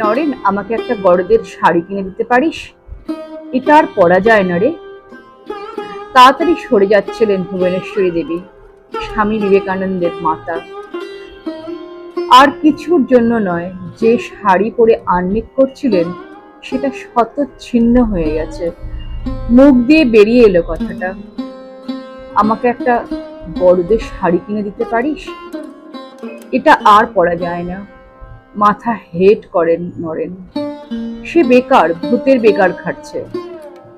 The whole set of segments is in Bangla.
নরেন, আমাকে একটা বড়দের শাড়ি কিনে দিতে পারিস? এটা আর পরা যায় না রে। তাড়াতাড়ি সরে যাচ্ছিলেন ভুবনেশ্বরী দেবী, স্বামী বিবেকানন্দের মাতা। আর কিছুর জন্য নয়, যে শাড়ি পরে আহ্নিক করছিলেন, সেটা শত ছিন্ন হয়ে গেছে। মুখ দিয়ে বেরিয়ে এলো কথাটা। আমাকে একটা বড়দের শাড়ি কিনে দিতে পারিস? এটা আর পরা যায় না। মাথা হেট করেন নরেন। সে বেকার, ভূতের বেকার খাটছে।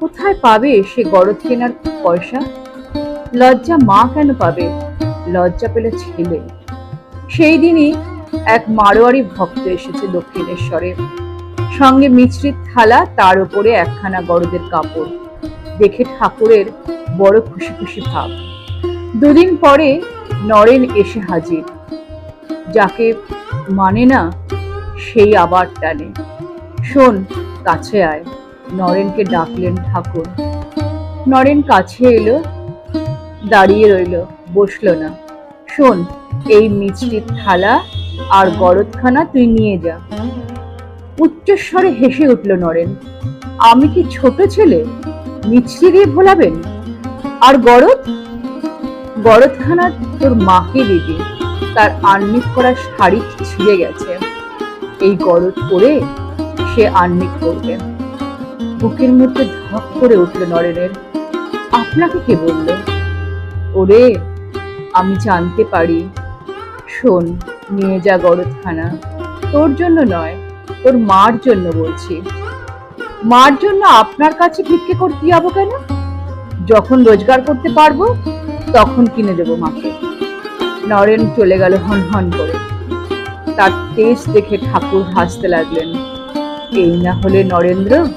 কোথায় পাবে সে গরদ কেনার পয়সা? লজ্জা মা কেন পাবে? লজ্জা পেলে ছেলে। সেই দিনই এক মারোয়ারি ভক্ত এসেছে দক্ষিণেশ্বরে। সঙ্গে মিছরির থালা, তার উপরে একখানা গরদের কাপড়। দেখে ঠাকুরের বড় খুশি খুশি ভাব। দুদিন পরে নরেন এসে হাজির। যাকে মানে না, সেই আবার টানে। শোন, কাছে আয়। নরেনকে ডাকলেন ঠাকুর। নরেন কাছে এলো, দাঁড়িয়ে রইল, বসল না। শোন, এই মিষ্টির থালা আর গরদখানা তুই নিয়ে যা। উচ্চস্বরে হেসে উঠল নরেন, আমি কি ছোট ছেলে? মিছরি দিয়ে ভোলাবেন? আর গরদ? গরদখানা তোর মাকে দিবি। তার আর্নিক করা শাড়ি ছিঁড়ে গেছে। এই গরদ পরে সে আর্নিক করবে। বুকের মধ্যে ধক করে উঠল নরেনের। আপনাকে কে বলল? ওরে, আমি জানতে পারি। শোন, নিয়ে যা গরদখানা। তোর জন্য নয়, তোর মার জন্য বলছি। মার জন্য আপনার কাছে ভিক্ষে করতে যাব কেন? যখন রোজগার করতে পারব, তখন কিনে দেবো মাকে। নরেন চলে গেল হন হন করে। তার তেজ দেখে ঠাকুর হাসতে লাগলেন। এই না হলে নরেন্দ্র?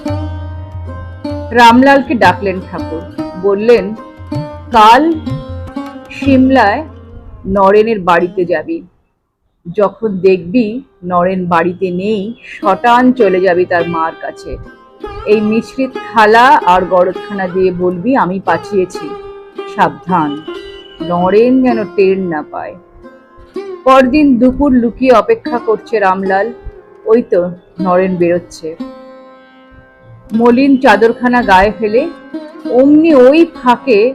রামলালকে ডাকলেন ঠাকুর। বললেন, কাল সিমলায় নরেনের বাড়িতে যাবি। যখন দেখবি নরেন বাড়িতে নেই, শটান চলে যাবি তার মার কাছে। এই মিশ্রিত থালা আর গরদখানা দিয়ে বলবি, আমি পাঠিয়েছি। সাবধান। নরেন যেন টের না পায়। পরদিন দুপুর লুকিয়ে অপেক্ষা করছে রামলাল। ওই তো নরেন বেরোচ্ছে। মলিন চাদরখানা গায়ে ফেলে অমনি ওই ফাঁকে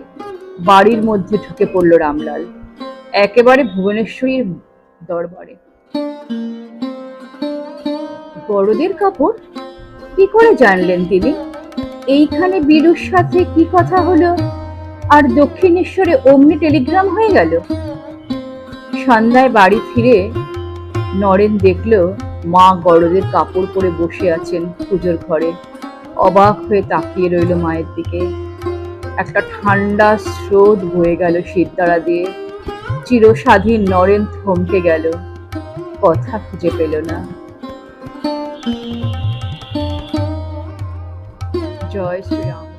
বাড়ির মধ্যে ঢুকে পড়ল রামলাল। একেবারে ভুবনেশ্বরীর দরবারে। বড়দের কাপড়? কি করে জানলেন তিনি? এইখানে বীরুর সাথে কি কথা হলো? আর দক্ষিণেশ্বরে অমনি টেলিগ্রাম হয়ে গেল। সন্ধ্যায় বাড়ি ফিরে নরেন দেখল মা গরদের কাপড় পরে বসে আছেন পুজোর ঘরে। অবাক হয়ে তাকিয়ে রইল মায়ের দিকে। একটা ঠান্ডা স্রোত বয়ে গেল শীতদাঁড়া দিয়ে। চিরস্বাধীন নরেন থমকে গেল। কথা খুঁজে পেল না। জয় শ্রীরাম।